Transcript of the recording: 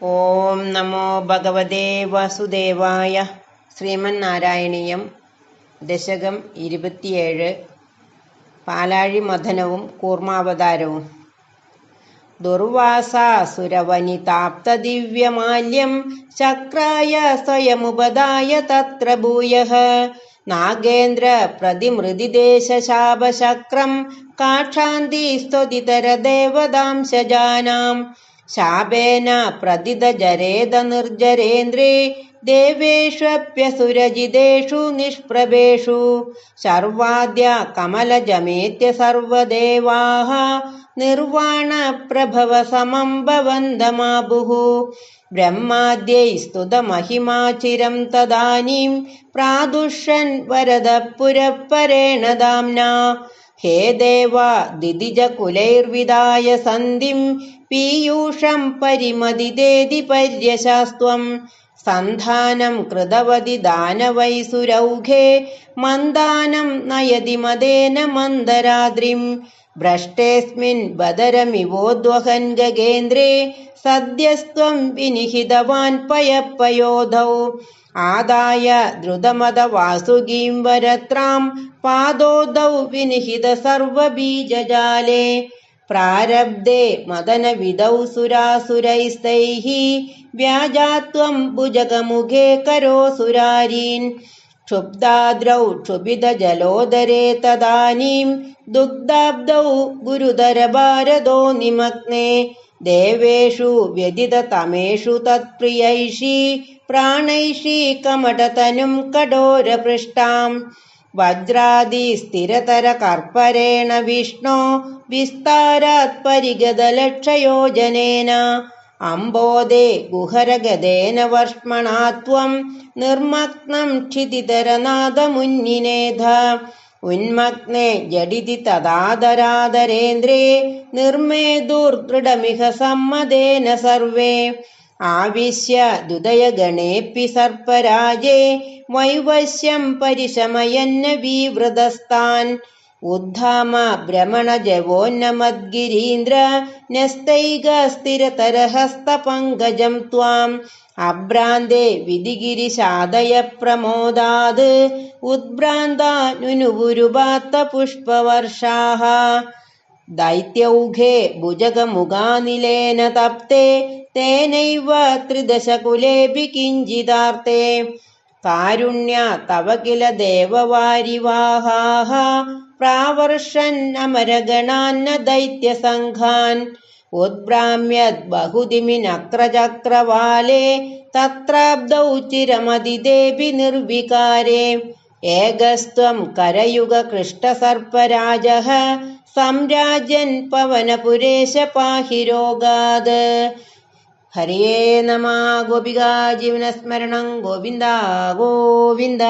ഓം നമോ ഭഗവതേ വാസുദേവായ ശ്രീമന്നാരായണീയം ദശകം ഇരുപത്തിയേഴ് പാലാഴി മഥനവും കൂർമാവതാരവും. ദുർവാസാസുരവനിതാപ്തദിവ്യമാല്യം ചക്രായ സ്വയമുപദായ തത്ര ഭൂയഃ നാഗേന്ദ്ര പ്രതിമൃതിദേശശാപശക്രം കാക്ഷാന്തി സ്തുതിതരദേവതാംശജാനാം शापेन प्रदिदजरेदनिर्जरेन्द्रे देवेष्वप्यसुरजितेषु निष्प्रभेषु। सर्वाद्य कमलजमेत्य सर्वदेवाः निर्वाणप्रभवसमं भवन्दमाबुः ब्रह्माद्यै स्तुतमहिमाचिरं तदानीं प्रादुष्यन् वरद पुरः दाम्ना। പുരപ്പരേണ ദാംനാ ഹേ ദേവ ദിദിജകുലൈർവിദായ സന്ധിം പീയൂഷം പരിമതിദേതി പര്യശാസ്ത്വം സന്ധാനം കൃതവതി ദാനവൈസുരൗഘേ മന്ദാനം നയതി മദേന മന്ദരാദ്രിം. ഭ്രഷ്ടേസ്മിൻ ബദരമിവോദ്വഹൻ ഗഗേന്ദ്രേ സദ്യസ്ത്വം വിനിഹിതവാൻ പയപ്പയോധൗ. ആദായ ദ്രുതമത വാസുകീം വരത്രാം പാദോദൗ വിനിഹിത സർവബീജജാലേ. ्याजा त्वं भुजगमुखे करोऽसुरारीन् क्षुब्धाद्रौ क्षुभिधजलोदरे तदानीं दुग्धाब्धौ गुरुधरभारदो निमग्ने। देवेषु व्यदिततमेषु तत्प्रियैषी प्राणैषी कमटतनुं कठोरपृष्ठां वज्रादिस्थिरतरकर्परेण विष्णो विस्तारात्परिगदलक्षयो जनेन അംബോദേ ഗുഹരഗതേന വർഷ്മണാത്വം നിർമഗ്നം ക്ഷിതിതരനാഥമുന്നിനേധ. ഉന്മഗ്നേ ജഡിതി തദാദരാദരേന്ദ്രേ നിർമ്മേ ദുർദൃഢമിഹ സമ്മതേന സർവേ. ആവിശ്യ ദുദയഗണേപ്പി സർപ്പരാജേ വൈവശ്യം പരിശമയന്ന വീവൃതസ്ഥാൻ उद्धाम भ्रमणजवोन्नमद्गिरीन्द्र न्यस्तैकस्थिरतरहस्तपङ्कजं त्वाम् अभ्रान्ते विधिगिरिशादय प्रमोदाद् उद्भ्रान्तानुनुवुरुपात्तपुष्पवर्षाः दैत्यौघे भुजगमुगानिलेन तप्ते तेनैव त्रिदशकुलेऽपि किञ्चिदार्ते കാരുണ്യ തവ കില ദേവവാരിവാഹാഹ പ്രാവർഷന്നമരഗണാന്ന ദൈത്യസംഘാൻ. ഉദ്ഭ്രാമ്യത് ബഹുദിമിനക്രചക്രവാലേ തത്രാബ്ദൗ ചിരമതിദേവി നിർവികാരേ. ഏകസ്ത്വം കരയുഗ കൃഷ്ടസർപ്പരാജ. സംരാജൻ പവനപുരേശ പാഹിരോഗാത് ഹരേ നമ ഗോപികാ ജീവനസ്മരണം ഗോവിന്ദ ഗോവിന്ദ